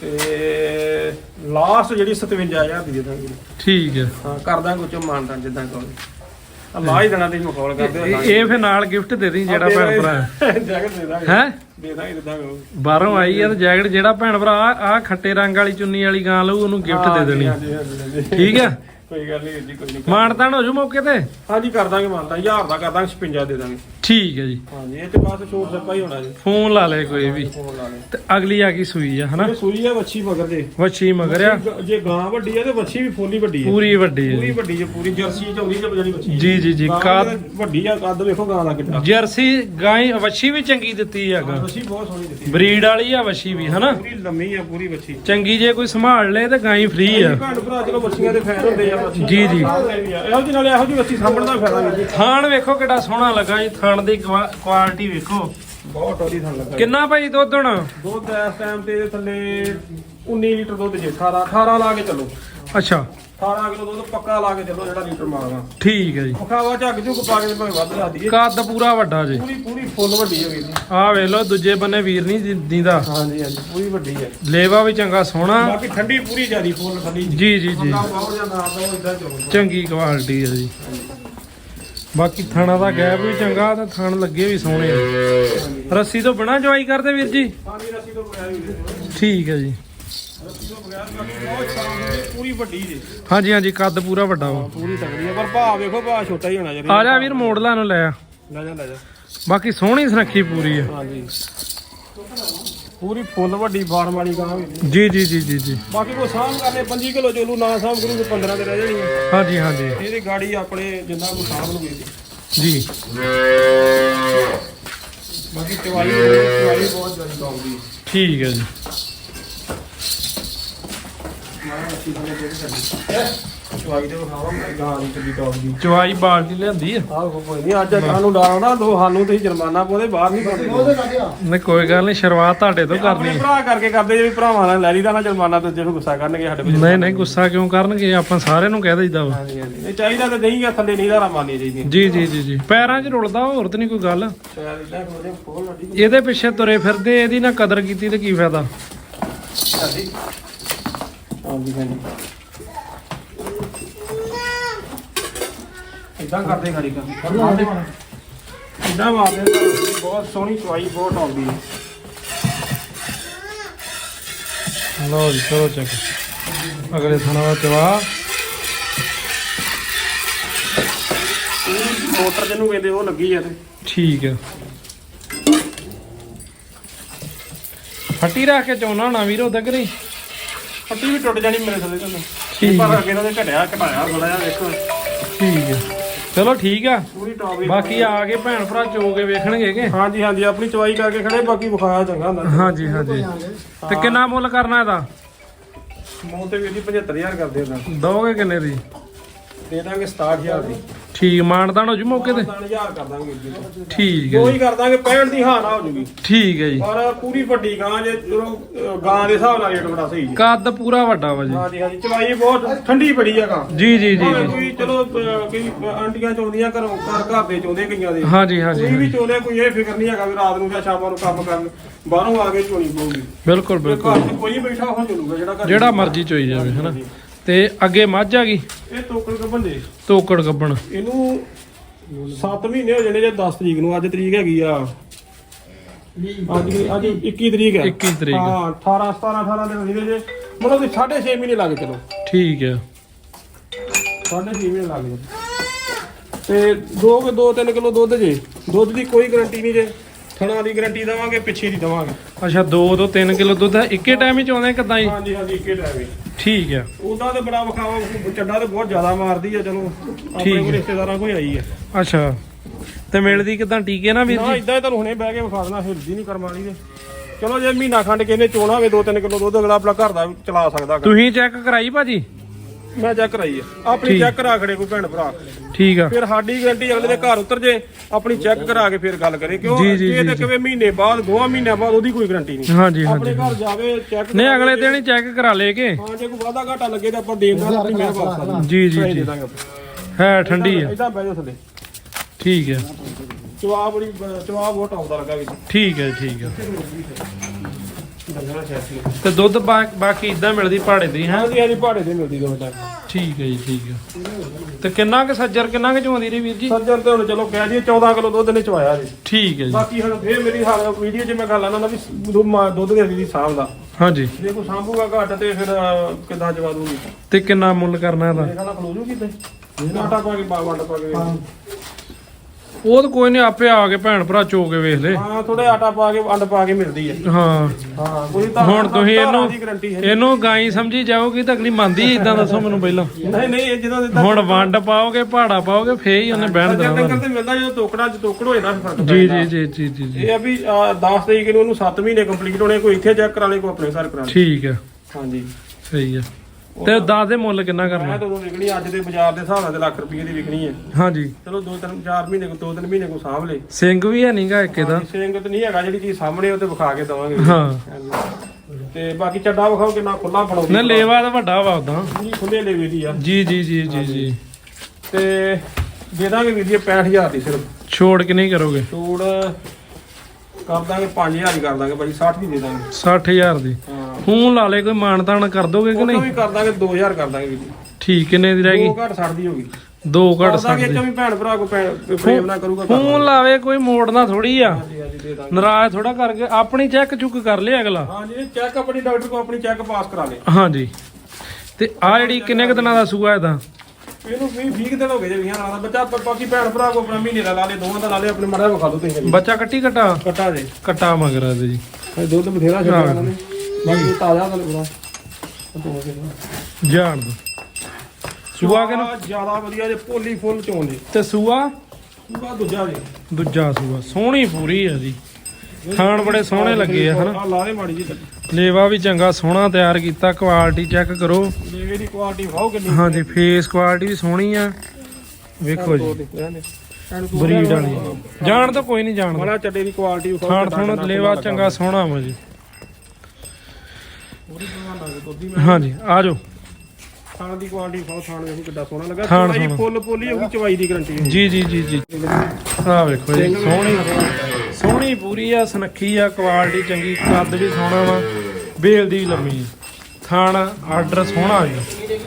Speaker 2: ਤੇ ਲਾਸਟ ਜਿਹੜੀ 57000 ਦੀ ਦੇ ਦਾਂਗੇ।
Speaker 1: ਠੀਕ ਹੈ।
Speaker 2: ਹਾਂ ਕਰਦਾ ਕੁਝ ਮਾਨਦਾਂ ਜਿੱਦਾਂ ਕਹੋ। ਆ ਲਾ ਹੀ ਦੇਣਾ ਤੇ ਮਖੌਲ ਕਰਦੇ
Speaker 1: ਇਹ ਇਹ ਫਿਰ ਨਾਲ ਗਿਫਟ ਦੇ ਦੀ ਜਿਹੜਾ ਭੈਣ ਭਰਾ। ਹੈ
Speaker 2: ਜੈਕਟ ਦੇ ਦਾਂਗੇ।
Speaker 1: ਹੈ?
Speaker 2: ਦੇ ਦਾਂਗੇ ਜਿੱਦਾਂ ਕਹੋ
Speaker 1: ਬਾਹਰੋਂ ਆਈ ਆ ਤੇ ਜੈਕਟ ਜਿਹੜਾ ਭੈਣ ਭਰਾ ਆ ਖੱਟੇ ਰੰਗ ਵਾਲੀ ਚੁੰਨੀ ਵਾਲੀ ਗਾਂ ਲਊ ਉਹਨੂੰ ਗਿਫਟ ਦੇ ਦੇਣੀ। ਠੀਕ ਹੈ?
Speaker 2: ਕੋਈ ਗੱਲ ਨਹੀਂ ਜੀ ਕੋਈ ਨਹੀਂ।
Speaker 1: ਮਾਨਤਾਨ ਹੋ ਜੂ ਮੌਕੇ ਤੇ?
Speaker 2: ਹਾਂਜੀ ਕਰ ਦਾਂਗੇ ਮਾਨਦਾਂ 1000 ਦਾ ਕਰ ਦਾਂਗੇ 56 ਦੇ ਦਾਂਗੇ।
Speaker 1: ਠੀਕ ਹੈ ਜੀ।
Speaker 2: ਹਾਂਜੀ ਇਹ ਤੇ ਬਸ ਛੋਟ ਸੱਪਾ ਹੀ ਹੋਣਾ ਜੀ।
Speaker 1: ਫੋਨ ਲਾ ਲੈ ਕੋਈ ਵੀ।
Speaker 2: ਫੋਨ ਲਾ ਲੈ
Speaker 1: ਤੇ ਅਗਲੀ ਆ ਗਈ ਸੂਈ ਆ ਹਨਾ?
Speaker 2: ਇਹ ਸੂਈ ਹੈ ਵੱਛੀ ਮਗਰ ਦੇ
Speaker 1: ਵੱਛੀ ਮਗਰ ਆ।
Speaker 2: ਜੇ ਗਾਂ ਵੱਡੀ ਹੈ ਤੇ ਵੱਛੀ ਵੀ ਫੋਲੀ ਵੱਡੀ ਹੈ
Speaker 1: ਪੂਰੀ ਵੱਡੀ ਹੈ
Speaker 2: ਪੂਰੀ
Speaker 1: ਜੀ
Speaker 2: ਵੱਡੀ ਹੈ ਪੂਰੀ ਜਰਸੀ ਚ ਆਉਂਦੀ ਜੇ ਜਿਹੜੀ ਵੱਛੀ।
Speaker 1: ਜੀ ਜੀ ਜੀ ਕੱਦ
Speaker 2: ਵੱਡੀ ਆ ਕੱਦ ਵੇਖੋ ਗਾਂ ਦਾ ਕਿੱਡਾ।
Speaker 1: ਜਰਸੀ ਗਾਂ ਵੱਛੀ ਵੀ ਚੰਗੀ ਦਿੱਤੀ ਆ ਗਾਂ।
Speaker 2: ਵੱਛੀ ਬਹੁਤ ਸੋਹਣੀ ਦਿੱਤੀ
Speaker 1: ਬਰੀਡ ਵਾਲੀ ਆ ਵੱਛੀ ਵੀ ਹਨਾ?
Speaker 2: ਪੂਰੀ ਲੰਮੀ ਆ ਪੂਰੀ ਵੱਛੀ।
Speaker 1: ਚੰਗੀ ਜੇ ਕੋਈ ਸੰਭਾਲ ਲੇ ਤੇ ਗਾਂ ਹੀ ਫ੍ਰੀ ਆ।
Speaker 2: ਭੈਣ ਭਰਾ ਚਲੋ ਵੱਛੀਆਂ ਦੇ ਫੈਨ ਹੁੰਦੇ ਆ
Speaker 1: ਜੀ, ਜੀ।
Speaker 2: ਇਹੋ ਜਿਹੀ ਨਾਲੇ ਇਹੋ ਜਿਹੀ ਵੱਛੀ ਸਾਂਭਣ ਦਾ ਫਾਇਦਾ ਵੀ ਜੀ
Speaker 1: ਥਾਣ ਵੇਖੋ ਕਿੱਡਾ ਸੋਹਣਾ ਲੱਗਾ ਜੀ ਥਾਣ ਦੀ ਕੁਆ- ਕੁਆਲਿਟੀ ਵੇਖੋ।
Speaker 2: ਬਹੁਤ ਟੋਲੀ ਥਣ ਲੱਗਾ
Speaker 1: ਕਿੰਨਾ ਭਾਈ ਦੁੱਧ ਹੁਣ?
Speaker 2: ਦੁੱਧ ਇਸ ਟਾਈਮ ਤੇ ਥੱਲੇ 19 ਲੀਟਰ ਦੁੱਧ ਜੇ 18 18 ਲਾ ਕੇ ਚੱਲੋ।
Speaker 1: ਅੱਛਾ।
Speaker 2: 18 ਕਿਲੋ ਦੁੱਧ ਪੱਕਾ ਲਾ ਕੇ ਚੱਲੋ ਜਿਹੜਾ ਲੀਟਰ ਮਾਰਦਾ
Speaker 1: ਠੀਕ ਹੈ ਜੀ।
Speaker 2: ਮੁਖਾਵਾ ਝੱਗ ਝੁੱਗ ਪਾ ਕੇ ਭਾਵੇਂ ਵੱਧ ਲਾ ਦਈਏ।
Speaker 1: ਕੱਦ ਪੂਰਾ ਵੱਡਾ ਜੀ।
Speaker 2: ਪੂਰੀ ਪੂਰੀ ਫੁੱਲ ਵੱਡੀ ਹੋ ਗਈ ਜੀ।
Speaker 1: ਆਹ ਵੇਖ ਲਓ ਦੂਜੇ ਬੰਨੇ ਵੀਰ ਨਹੀਂ ਦੀ- ਦੀਦਾ।
Speaker 2: ਹਾਂਜੀ ਹਾਂਜੀ ਪੂਰੀ ਵੱਡੀ ਹੈ
Speaker 1: ਲੇਵਾ ਵੀ ਚੰਗਾ ਸੋਹਣਾ।
Speaker 2: ਬਾਕੀ ਠੰਡੀ ਪੂਰੀ ਜਿਆਦੀ ਫੁੱਲ ਠੰਡੀ
Speaker 1: ਜੀ। ਜੀ ਜੀ
Speaker 2: ਬੰਦਾ ਬਹੁਤ ਜਾਂਦਾ ਆਦਾ ਉਹ ਇਦਾਂ ਚੱਲੋ
Speaker 1: ਚੰਗੀ ਕੁਆਲਿਟੀ ਹੈ ਜੀ। ਬਾਕੀ ਥਾਣਾ ਦਾ ਗੈਪ ਵੀ ਚੰਗਾ ਤੇ ਥਣ ਲੱਗੇ ਵੀ ਸੋਹਣੇ ਆ। ਰੱਸੀ ਤੋਂ ਬਿਨਾ ਜਵਾਈ ਕਰਦੇ ਵੀਰ ਜੀ?
Speaker 2: ਪਾਣੀ ਰਸੀ ਤੋਂ ਬਗੈਰ ਵੀ
Speaker 1: ਠੀਕ ਹੈ ਜੀ।
Speaker 2: ਪੂਰੀ ਵੱਡੀ
Speaker 1: ਹਾਂਜੀ ਹਾਂਜੀ ਕੱਦ ਪੂਰਾ ਵੱਡਾ ਵਾ।
Speaker 2: ਪੂਰੀ ਤਗੜੀ ਹੈ ਪਰ ਭਾਅ ਵੇਖੋ ਭਾਅ ਛੋਟਾ ਹੀ ਹੋਣਾ
Speaker 1: ਆ ਜਾ ਵੀਰ ਮੋੜ ਲਾ ਨੂੰ ਲੈ ਆ।
Speaker 2: ਲੈ ਜਾ ਲੈ ਜਾ।
Speaker 1: ਬਾਕੀ ਸੋਹਣੀ ਸੁਨੱਖੀ ਪੂਰੀ ਆ।
Speaker 2: ਹਾਂਜੀ। ਪੂਰੀ ਫੁੱਲ ਵੱਡੀ ਫਾਰਮ ਵਾਲੀ ਗਾਂ
Speaker 1: ਜੀ ਜੀ ਜੀ ਜੀ ਜੀ।
Speaker 2: ਬਾਕੀ ਕੋਈ ਸਾਂਭ ਕਰਨੇ 25 ਕਿਲੋ ਚੋਲੂ ਨਾ ਸਾਂਭ ਕਰੂ 15 ਤੇ ਰਹਿ ਜਾਣੀ ਹੈ।
Speaker 1: ਹਾਂਜੀ ਹਾਂਜੀ।
Speaker 2: ਇਹਦੀ ਗਾੜੀ ਆਪਣੇ ਜਿੰਨਾ ਕੋਈ ਸਾਂਭ ਲੂਗੀ।
Speaker 1: ਜੀ।
Speaker 2: ਬਾਕੀ ਚਵਾਈ ਚਵਾਈ ਬਹੁਤ ਜ਼ਿਆਦਾ ਦੌੜਦੀ
Speaker 1: ਠੀਕ ਹੈ ਜੀ।
Speaker 2: ਚਵਾਈ ਦੇ ਵਿਖਾਵਾ ਮੈਂ ਗਾਂ ਦੀ ਕਿੱਡੀ ਦੌੜਦੀ
Speaker 1: ਚਵਾਈ ਬਾਲਟੀ ਲਿਆਂਦੀ ਆ।
Speaker 2: ਆਹ ਕੋਈ ਨਹੀਂ ਅੱਜ ਸਾਨੂੰ ਡਾਉਣਾ ਦੋ ਸਾਨੂੰ ਤੁਸੀਂ ਜੁਰਮਾਨਾ ਪਾਉਂਦੇ ਬਾਹਰ ਨਹੀਂ ਪਾਉਂਦੇ
Speaker 1: ਨਹੀਂ ਕੋਈ ਗੱਲ ਨਹੀਂ ਸ਼ੁਰੂਆਤ ਤੁਹਾਡੇ ਤੋਂ ਕਰਨੀ
Speaker 2: ਆਪਣੇ ਭਰਾ ਕਰਕੇ ਕਰਦੇ ਜੇ ਵੀ ਭਰਾਵਾਂ ਨਾਲ ਲੈ ਲਈਦਾ ਨਾ ਜੁਰਮਾਨਾ ਤੇ ਜਿਹਨੂੰ ਗੁੱਸਾ ਕਰਨਗੇ ਸਾਡੇ ਕੋਲ
Speaker 1: ਨਹੀਂ ਨਹੀਂ ਗੁੱਸਾ ਕਿਉਂ ਕਰਨਗੇ? ਆਪਾਂ ਸਾਰਿਆਂ ਨੂੰ ਕਹਿ ਦਈਦਾ ਵਾ।
Speaker 2: ਹਾਂਜੀ ਹਾਂਜੀ। ਇਹ ਚਾਹੀਦਾ ਤੇ ਨਹੀਂ ਗਾ ਥੱਲੇ ਨਹੀਂ ਧਾਰਾ ਮਾਰਨੀ ਚਾਹੀਦੀ
Speaker 1: ਜੀ ਜੀ ਜੀ ਜੀ। ਪੈਰਾਂ 'ਚ ਰੁਲਦਾ ਹੋਰ ਤਾਂ ਨਹੀਂ ਕੋਈ ਗੱਲ।
Speaker 2: ਸ਼ਾਇਦ ਇਦਾਂ ਕੋਲੇ ਫੋਲ ਲੱਡੀ।
Speaker 1: ਇਹਦੇ ਪਿੱਛੇ ਤੁਰੇ ਫਿਰਦੇ ਇਹਦੀ ਨਾ ਕਦਰ ਕੀਤੀ ਤੇ ਕੀ ਫਾਇਦਾ?
Speaker 2: ਹਾਂਜੀ ਹਾਂਜੀ। ਇਦਾਂ ਕਰਦੇ ਖੜੀ ਕਰ ਇਦਾਂ ਮਾਰਦੇ ਤਾਂ ਬਹੁਤ ਸੋਹਣੀ ਚੁਆਈ ਬਹੁਤ ਆਉਂਦੀ ਹੈ
Speaker 1: ਲਓ ਜੀ ਚਲੋ ਚੱਕ ਅਗਲੇ ਥਾਣਾ ਦਾ ਚਵਾ।
Speaker 2: ਮੋਟਰ ਜਿਹਨੂੰ ਕਹਿੰਦੇ ਉਹ ਲੱਗੀ ਆ ਤੇ।
Speaker 1: ਠੀਕ ਹੈ ਫੱਟੀ ਰੱਖ ਕੇ ਚੋਣਾ ਨਾ ਵੀਰੋ ਦਗਰੀ
Speaker 2: ਪੱਟੀ ਵੀ ਟੁੱਟ ਜਾਣੀ ਮੇਰੇ ਥੱਲੇ ਤੋਂ।
Speaker 1: ਠੀਕ
Speaker 2: ਪਰ ਅੱਗੇ ਨਾਲ ਘਟਿਆ ਘਟਾਇਆ ਥੋੜਾ ਜਿਹਾ ਦੇਖੋ
Speaker 1: ਠੀਕ ਹੈ ਚਲੋ ਠੀਕ ਆ।
Speaker 2: ਪੂਰੀ ਟੌਪ
Speaker 1: ਬਾਕੀ ਆ ਕੇ ਭੈਣ ਭਰਾ ਚੋ ਕੇ ਵੇਖਣਗੇ ਕਿ?
Speaker 2: ਹਾਂਜੀ ਹਾਂਜੀ ਆਪਣੀ ਚਵਾਈ ਕਰਕੇ ਖੜੇ ਬਾਕੀ ਵਿਖਾਇਆ ਚੰਗਾ ਹੁੰਦਾ।
Speaker 1: ਹਾਂਜੀ ਹਾਂਜੀ। ਤੇ ਕਿੰਨਾ ਮੁੱਲ ਕਰਨਾ ਇਹਦਾ?
Speaker 2: ਮੋਲ ਤੇ ਵੀ ਇਹਦੀ 75000 ਕਰਦੇ ਉਹਦਾ
Speaker 1: ਦੋਗੇ ਕਿੰਨੇ ਦੀ?
Speaker 2: ਦੇ ਦਾਂਗੇ 67000 ਦੀ।
Speaker 1: ਠੀਕ ਮਾਨਦਾਨ ਹੋ ਜੂ ਮੌਕੇ ਤੇ?
Speaker 2: 70000 ਕਰ ਦਾਂਗੇ ਜੀ
Speaker 1: ਠੀਕ ਹੈ
Speaker 2: ਕੋਈ ਕਰ ਦਾਂਗੇ 65 ਦੀ ਹਾਂ ਨਾ ਹੋ ਜੂਗੀ।
Speaker 1: ਠੀਕ ਹੈ ਜੀ।
Speaker 2: ਪਰ ਪੂਰੀ ਵੱਡੀ ਗਾਂ ਜੇ ਗਾਂ ਦੇ ਹਿਸਾਬ ਨਾਲ ਰੇਟ ਬੜਾ ਸਹੀ ਜੀ।
Speaker 1: ਕੱਦ ਪੂਰਾ ਵੱਡਾ ਵਾ ਜੀ।
Speaker 2: ਚਵਾਈ ਬਹੁਤ ਠੰਡੀ ਬੜੀ ਆ ਗਾਂ।
Speaker 1: ਜੀ ਜੀ ਜੀ ਜੀ।
Speaker 2: ਕੋਈ ਚਲੋ ਕਈ ਆਂਟੀਆਂ ਚੋਂਦੀਆਂ ਘਰੋਂ ਘਰ ਘਰ ਦੇ ਚੋਂਦੇ ਕਈਆਂ ਦੇ।
Speaker 1: ਹਾਂਜੀ ਹਾਂਜੀ
Speaker 2: ਕੋਈ ਵੀ। ਚੋਲੇ ਕੋਈ ਇਹ ਫਿਕਰ ਨਹੀਂ ਹੈਗਾ ਵੀ ਰਾਤ ਨੂੰ ਜਾਂ ਸ਼ਾਮਾਂ ਨੂੰ ਕੰਮ ਕਰਨ ਬਾਹਰੋਂ ਆ ਕੇ ਚੋਣੀ ਪਊਗੀ।
Speaker 1: ਬਿਲਕੁਲ ਬਿਲਕੁਲ।
Speaker 2: ਕੋਈ ਬੈਠਾ ਉਹ ਚਲੂਗਾ ਜਿਹੜਾ
Speaker 1: ਜਿਹੜਾ ਮਰਜ਼ੀ ਚੋਈ ਜਾਵੇ ਹਨਾ? ਤੇ ਅੱਗੇ ਮੱਝ ਆ ਗਈ?
Speaker 2: ਇਹ ਟੋਕਰ ਕੱਪਣ ਦੇ
Speaker 1: ਤੋਕੜ ਗੱਬਣ
Speaker 2: ਇਹਨੂੰ 7 ਮਹੀਨੇ ਹੋ ਜਾਣੇ ਜੇ 10 ਤਰੀਕ ਨੂੰ ਅੱਜ ਤਰੀਕ ਹੈਗੀ ਆ। ਅੱਜ ਅੱਜ 21 ਤਰੀਕ ਹੈ।
Speaker 1: 21 ਤਰੀਕ।
Speaker 2: ਹਾਂ 18 17 18 ਦਿਨ ਸੀਗੇ ਜੇ। ਮਤਲਬ ਕਿ 6.5 ਮਹੀਨੇ ਲੱਗ ਚਲੋ।
Speaker 1: ਠੀਕ ਹੈ।
Speaker 2: 6.5 ਮਹੀਨੇ ਲੱਗ ਗਏ ਤੇ 2 ਕਿ 2 3 ਕਿਲੋ ਦੁੱਧ ਜੇ। ਦੁੱਧ ਦੀ ਕੋਈ ਗਾਰੰਟੀ ਨਹੀਂ ਜੇ। ਥਣਾ ਦੀ ਗਾਰੰਟੀ ਦਵਾਂਗੇ ਪਿੱਛੇ ਦੀ ਦਵਾਂਗੇ।
Speaker 1: ਅੱਛਾ 2 ਤੋਂ 3 ਕਿਲੋ ਦੁੱਧ ਹੈ। ਇੱਕੇ ਟਾਈਮ ਹੀ ਚੋਂਦੇ ਕਿਦਾਂ ਜੀ?
Speaker 2: ਹਾਂਜੀ ਹਾਂਜੀ ਇੱਕੇ ਟਾਈਮ
Speaker 1: ਠੀਕ ਹੈ
Speaker 2: ਉਹਦਾ ਤੇ ਬੜਾ ਵਿਖਾਵਾ ਚੱਡਾ ਤੇ ਬਹੁਤ ਜ਼ਿਆਦਾ ਮਾਰਦੀ ਆ ਚਲੋ ਆਪਣੇ ਕੋਲ। ਰਿਸ਼ਤੇਦਾਰਾਂ ਕੋਈ ਆਈ ਆ।
Speaker 1: ਅੱਛਾ। ਤੇ ਮਿਲਦੀ ਕਿਦਾਂ? ਟੀਕੇ ਨਾ ਵੀਰ
Speaker 2: ਨਾ
Speaker 1: ਜੀ?
Speaker 2: ਇਦਾਂ ਹੀ ਤੁਹਾਨੂੰ ਹੁਣੇ ਬਹਿ ਕੇ ਵਿਖਾ ਦੇਣਾ ਹਿਲਦੀ ਨਹੀਂ ਕਰਮ ਵਾਲੀ ਦੇ। ਚਲੋ ਜੇ ਮਹੀਨਾ ਖੰਡ ਕੇ ਇਹਨੇ ਚੋਣਾ ਹੋਵੇ 2-3 ਕਿਲੋ ਦੁੱਧ ਅਗਲਾ ਆਪਣਾ ਘਰ ਦਾ ਵੀ ਚਲਾ ਸਕਦਾ ਗਾ।
Speaker 1: ਤੁਸੀਂ ਚੈੱਕ ਕਰਾਈ ਭਾਜੀ?
Speaker 2: ਮੈਂ ਚੈੱਕ ਕਰਾਈ ਆ। ਆਪਣੀ। ਚੈੱਕ ਕਰਾ ਖੜੇ ਕੋਈ ਭੈਣ ਭਰਾ।
Speaker 1: ਠੀਕ ਆ।
Speaker 2: ਫਿਰ ਸਾਡੀ ਗਾਰੰਟੀ ਅਗਲੇ ਦੇ ਘਰ ਉਤਰ ਜੇ ਆਪਣੀ ਚੈੱਕ ਕਰਾ ਕੇ ਫਿਰ ਗੱਲ ਕਰੇ। ਕਿਉਂ?
Speaker 1: ਜੀ, ਜੀ,
Speaker 2: ਇਹ
Speaker 1: ਜੀ,
Speaker 2: ਤੇ ਕਿਵੇਂ ਮਹੀਨੇ ਬਾਅਦ ਦੋ ਮਹੀਨਿਆਂ ਬਾਅਦ ਉਹਦੀ ਕੋਈ ਗਾਰੰਟੀ ਨਹੀਂ।
Speaker 1: ਹਾਂਜੀ
Speaker 2: ਆਪਣੇ
Speaker 1: ਹਾਂਜੀ
Speaker 2: ਘਰ ਜਾਵੇ ਚੈੱਕ
Speaker 1: ਨਹੀਂ ਅਗਲੇ ਦਿਨ ਹੀ ਚੈੱਕ ਕਰਾ ਲੇ ਕੇ?
Speaker 2: ਹਾਂ ਜੇ ਕੋਈ ਵਾਧਾ ਘਾਟਾ ਲੱਗੇ ਤਾਂ ਆਪਾਂ ਦੇਣਦਾਰ ਆਪਣੀ ਮਿਹਰ ਵਾਸਤਾ
Speaker 1: ਜੀ ਜੀ
Speaker 2: ਦੇ
Speaker 1: ਜੀ
Speaker 2: ਆਪਾਂ।
Speaker 1: ਹੈ ਠੰਡੀ ਆ।
Speaker 2: ਇਦਾਂ ਬਹਿ ਜਾਓ ਥੱਲੇ।
Speaker 1: ਠੀਕ ਹੈ
Speaker 2: ਜਵਾਬ ਬੜੀ ਜਵਾਬ ਬਹੁਤ ਆਉਂਦਾ ਲੱਗਾ ਵੀ
Speaker 1: ਠੀਕ ਹੈ ਠੀਕ ਹੈ
Speaker 2: ਸ਼ੈਸੀ
Speaker 1: ਤੇ ਦੁੱਧ ਬਾ- ਬਾਕੀ ਇਦਾਂ ਮਿਲਦੀ ਪਹਾੜੇ ਦੀ ਹੈ?
Speaker 2: ਹਾਂਜੀ ਹਾਂਜੀ ਪਹਾੜੇ ਤੇ ਮਿਲਦੀ ਦੋ ਟਾਈਮ
Speaker 1: ਠੀਕ ਹੈ ਜੀ ਠੀਕ ਹੈ। ਤੇ ਕਿੰਨਾ ਕੁ ਸੱਜਰ ਕਿੰਨਾ ਕੁ ਚੋਂਦੀ ਰਹੀ ਵੀਰ ਜੀ?
Speaker 2: ਸੱਜਣ ਤੇ ਹੁਣ ਚਲੋ ਕਹਿ ਦਈਏ 14 ਕਿਲੋ ਦੁੱਧ ਨੇ ਚਵਾਇਆ ਜੀ।
Speaker 1: ਠੀਕ ਹੈ ਜੀ।
Speaker 2: ਬਾਕੀ ਹੁਣ ਫੇਰ ਮੇਰੀ ਹਾਲ ਵੀਡੀਓ 'ਚ ਮੈਂ ਗੱਲ ਆਣਾ ਨਾ ਵੀ ਦੁੱਧ ਮਾ- ਦੁੱਧ ਦੇ ਦੀ ਸਾਂਭ ਦਾ।
Speaker 1: ਹਾਂਜੀ।
Speaker 2: ਜੇ ਕੋਈ ਸਾਂਭੂਗਾ ਘੱਟ ਤੇ ਫਿਰ ਅਹ, ਕਿੱਦਾਂ ਜਵਾ ਦੂਗੀ
Speaker 1: ਤੇ ਕਿੰਨਾ ਮੁੱਲ ਕਰਨਾ ਇਹਦਾ?
Speaker 2: ਖਿਆਲ ਖਲੋ ਜੂਗੀ ਤੇ। ਆਟਾ ਪਾ ਕੇ ਬਾ- ਵੰਡ ਪਾ ਕੇ
Speaker 1: ਉਹ ਤਾਂ ਕੋਈ ਨਹੀਂ ਆਪੇ ਆ ਕੇ ਭੈਣ ਭਰਾ ਚੋ ਕੇ ਵੇਖ ਲੈ।
Speaker 2: ਹਾਂ ਥੋੜੇ ਆਟਾ ਪਾ ਕੇ ਵੰਡ ਪਾ ਕੇ ਮਿਲਦੀ ਹੈ
Speaker 1: ਹਾਂ।
Speaker 2: ਹਾਂ ਕੋਈ ਤਾਂ
Speaker 1: ਹੁਣ ਤੁਸੀਂ ਇਹਨੂੰ ਇਹਨੂੰ ਗਾਈ ਸਮਝੀ ਜਾਓਗੀ ਤਾਂ ਅਗਲੀ ਮੰਨਦੀ ਇਦਾਂ ਦੱਸੋ ਮੈਨੂੰ ਪਹਿਲਾਂ।
Speaker 2: ਨਹੀਂ ਨਹੀਂ ਇਹ ਜਦੋਂ ਦਿੱਤਾ
Speaker 1: ਹੁਣ ਵੰਡ ਪਾਓਗੇ ਪਹਾੜਾ ਪਾਓਗੇ ਫੇਰ ਹੀ ਉਹਨੇ ਬਹਿਣ ਦੇਣਾ
Speaker 2: ਤੇ ਮਿਲਦਾ ਜਦੋਂ ਚ ਹੋਏ ਨਾ
Speaker 1: ਜੀ ਜੀ ਜੀ ਜੀ ਜੀ ਜੀ।
Speaker 2: ਇਹ ਆ ਵੀ 10 ਤਰੀਕ ਨੂੰ ਉਹਨੂੰ 7 ਮਹੀਨੇ ਕੰਪਲੀਟ ਹੋਣੇ ਕੋਈ ਇੱਥੇ ਚੈੱਕ ਕਰਾ ਲੇ ਕੋਈ ਆਪਣੇ ਘਰ ਕਰਾ ਲੇ
Speaker 1: ਠੀਕ ਹੈ।
Speaker 2: ਹਾਂਜੀ।
Speaker 1: ਸਹੀ ਹੈ। ਤੇ ਦੱਸ ਦੇ ਮੁੱਲ ਕਿੰਨਾ
Speaker 2: ਮੈਂ
Speaker 1: ਕਰਨਾ
Speaker 2: ਤਾਂ ਉਦੋਂ ਵਿਕਣੀ ਅੱਜ ਦੇ ਬਾਜ਼ਾਰ ਦੇ ਹਿਸਾਬ ਨਾਲ ਤੇ ਲੱਖ ਰੁਪਏ ਦੀ ਵਿਕਣੀ ਹੈ।
Speaker 1: ਹਾਂਜੀ।
Speaker 2: ਚਲੋ 2 3 4 ਮਹੀਨੇ ਕੋ 2 3 ਮਹੀਨੇ ਕੋ ਸਾਂਭ ਲੇ।
Speaker 1: ਸਿੰਘ ਵੀ ਹੈ ਨਹੀਂਗਾ ਇੱਕ ਇਹਦਾ।
Speaker 2: ਸਿੰਘ ਤੇ ਨਹੀਂ ਹੈਗਾ ਜਿਹੜੀ ਚੀਜ਼ ਸਾਹਮਣੇ ਉਹ ਤੇ ਵਿਖਾ ਕੇ ਦਵਾਂਗੇ।
Speaker 1: ਹਾਂ।
Speaker 2: ਤੇ ਬਾਕੀ ਚੱਡਾ ਵਿਖਾਓ ਕਿੰਨਾ ਖੁੱਲਾ ਫੜਾਉਂਦੀ
Speaker 1: ਨਾ ਲੇਵਾ ਤਾਂ ਵੱਡਾ ਵਾ ਉਦਾਂ
Speaker 2: ਜੀ ਖੁੱਲੇ ਲੇਵੇ ਦੀ ਆ।
Speaker 1: ਜੀ ਜੀ ਜੀ ਜੀ ਜੀ।
Speaker 2: ਤੇ ਦੇ ਦਾਂਗੇ ਵੀਰ ਜੀ 65000 ਦੀ ਸਿਰਫ।
Speaker 1: ਛੋੜ ਕਿ ਨਹੀਂ ਕਰੋਗੇ?
Speaker 2: ਛੂੜ ਕਰ ਦਾਂਗੇ 5000 ਹੀ ਕਰ ਦਾਂਗੇ ਭਾਈ 60 ਦੀ ਦੇ ਦਾਂਗੇ।
Speaker 1: 60000 ਦੀ।
Speaker 2: ਹਾਂ।
Speaker 1: ਫੋਨ ਲਾ ਲੇ ਕੋਈ ਮਾਨਤਾਨ ਕਰ ਦੋਗੇ ਕਿ
Speaker 2: ਉਹ
Speaker 1: ਨਹੀਂ?
Speaker 2: ਵੀ ਕਰ ਦਾਂਗੇ 2000 ਕਰ ਦਾਂਗੇ ਵੀਰ ਜੀ।
Speaker 1: ਠੀਕ ਕਿੰਨੇ ਦੀ ਰਹਿ
Speaker 2: ਦੋ
Speaker 1: ਗਈ
Speaker 2: ਘੱਟ 60 ਦੀ ਹੋ ਗਈ।
Speaker 1: ਦੋ ਘੱਟ
Speaker 2: ਕਰ ਦਾਂਗੇ
Speaker 1: ਸਕਦੇ
Speaker 2: ਇੱਕ ਵੀ ਭੈਣ ਭਰਾ ਕੋ ਪ੍ਰੇਮ ਨਾ ਕਰੂਗਾ ਕਰ
Speaker 1: ਫੋਨ ਲਾਵੇ ਕੋਈ ਮੋੜਨਾ ਥੋੜੀ ਆ।
Speaker 2: ਹਾਂਜੀ ਹਾਂਜੀ ਦੇ ਦਾਂਗੇ।
Speaker 1: ਨਾਰਾਜ਼ ਥੋੜਾ ਕਰਕੇ ਆਪਣੀ ਚੈੱਕ ਚੁੱਕ ਕਰ ਲਿਆ ਅਗਲਾ।
Speaker 2: ਹਾਂਜੀ ਚੈੱਕ ਆਪਣੀ ਡਾਕਟਰ ਕੋ ਆਪਣੀ ਚੈੱਕ ਪਾਸ ਕਰਾ ਲੇ
Speaker 1: ਹਾਂਜੀ। ਤੇ ਆ ਜਿਹੜੀ ਕਿੰਨੇ ਕੁ ਦਿਨਾਂ ਦਾ ਸੂਆ ਇਹਦਾ?
Speaker 2: ਇਹਨੂੰ 20 20 ਦਿਨ ਹੋ ਗਏ ਜੇ ਵੀਹਾਂ ਨਾਲ। ਦਾ ਬੱਚਾ ਪ- ਬਾਕੀ ਭੈਣ ਭਰਾ ਕੋ ਆਪਣਾ ਮਹੀਨੇ ਦਾ ਲਾ ਲੇ ਦੋਵਾਂ ਦਾ ਲਾ ਲੇ ਆਪਣੇ ਮੜਾ ਵਿਖਾ ਦੋ ਤੁਸੀਂ
Speaker 1: ਬੱਚਾ ਕੱਟੀ ਕਟਾ?
Speaker 2: ਕੱਟਾ ਦੇ
Speaker 1: ਕਟਾ ਮਗਰ ਇਹਦੇ ਜੀ।
Speaker 2: ਇਹ ਦੁੱਧ ਬਥੇਰਾ ਛੱਡਿਆ ਉਹਨਾਂ ਨੇ। ਬਾਕੀ ਤਾਜ਼ਾ ਗੱਲ ਪੂਰਾ।
Speaker 1: ਜਾਣ ਦੋ। ਸੂਆ ਕਿ
Speaker 2: ਸੂਆ ਜ਼ਿਆਦਾ ਵਧੀਆ ਜੇ ਪੋਲੀ ਫੁੱਲ ਚੋਂ ਦੇ
Speaker 1: ਤੇ ਸੂਆ?
Speaker 2: ਸੂਆ ਦੂਜਾ ਜੇ।
Speaker 1: ਦੂਜਾ ਸੂਆ। ਸੋਹਣੀ ਪੂਰੀ ਆ ਜੀ। ਥਾਣ ਬੜੇ ਸੋਹਣੇ ਲੱਗੇ ਆ ਹਨਾ?
Speaker 2: ਆ ਲਾ ਦੇ ਮਾੜੀ ਜੀ
Speaker 1: ਲੇਵਾ ਵੀ ਚੰਗਾ ਸੋਹਣਾ ਤਿਆਰ ਕੀਤਾ ਕੁਆਲਿਟੀ ਚੈੱਕ ਕਰੋ।
Speaker 2: ਲੇਵੇ ਦੀ ਕੁਆਲਿਟੀ ਵਾਓ ਕਿੰਨੀ
Speaker 1: ਹਾਂਜੀ ਫੇਸ ਕੁਆਲਿਟੀ ਵੀ ਸੋਹਣੀ ਆ। ਵੇਖੋ ਜੀ ਬਰੀਡ ਵਾਲੀ। ਜਾਣ ਤਾਂ ਕੋਈ ਨਹੀਂ ਜਾਣਦਾ
Speaker 2: ਮਾੜਾ ਚੱਡੇ ਦੀ ਕੁਆਲਿਟੀ ਵਿਖਾਓ
Speaker 1: ਥਾਣ ਲੇਵਾ ਚੰਗਾ ਸੋਹਣਾ ਵਾ ਜੀ। ਹਾਂਜੀ ਆ ਜਾਓ।
Speaker 2: ਥਾਣ ਦੀ ਕੁਆਲਿਟੀ ਵਿਖਾਓ ਥਾਣ ਵੇਖੋ ਕਿੱਡਾ ਸੋਹਣਾ ਲੱਗਾ।
Speaker 1: ਥਾਣ
Speaker 2: ਥੋੜਾ ਜੀ
Speaker 1: ਸੋਹਣਾ।
Speaker 2: ਫੁੱਲ ਪੋਲੀ ਹੋਊਗੀ ਚਵਾਈ ਦੀ ਗਰੰਟੀ ਹੈ
Speaker 1: ਜੀ ਜੀ ਜੀ ਜੀ। ਆ ਵੇਖੋ ਜੀ ਸੋਹਣੀ ਸੋਹਣੀ ਪੂਰੀ ਆ ਸੁਨੱਖੀ ਆ ਕੁਆਲਿਟੀ ਚੰਗੀ ਕੱਦ ਵੀ ਸੋਹਣਾ ਵਾ। ਬੇਲ ਦੀ ਲੰਮੀ। ਥਾਣ ਆਰਡਰ ਸੋਹਣਾ ਜੀ।